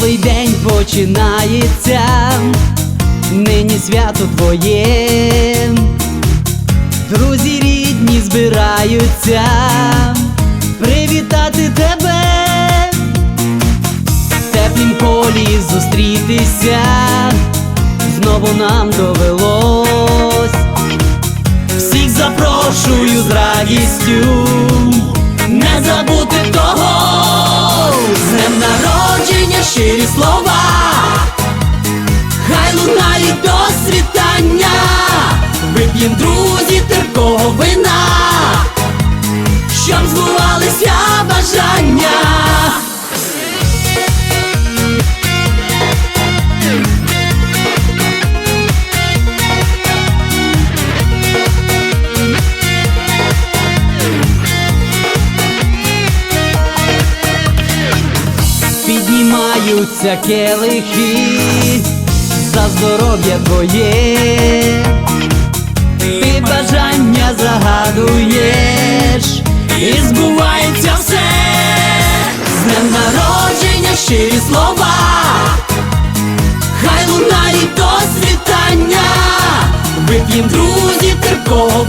Новий день починається, нині свято твоє, друзі рідні збираються привітати тебе, в теплім полі зустрітися, знову нам довелось, всіх запрошую з радістю, не забути того, з днем народження щирі слова, Піднімаються келихи за здоров'я твоє, ти бажання загадуєш, і збувається все, з днем народження щирі слова, хай лунають до світання, вип'єм друзі терпкого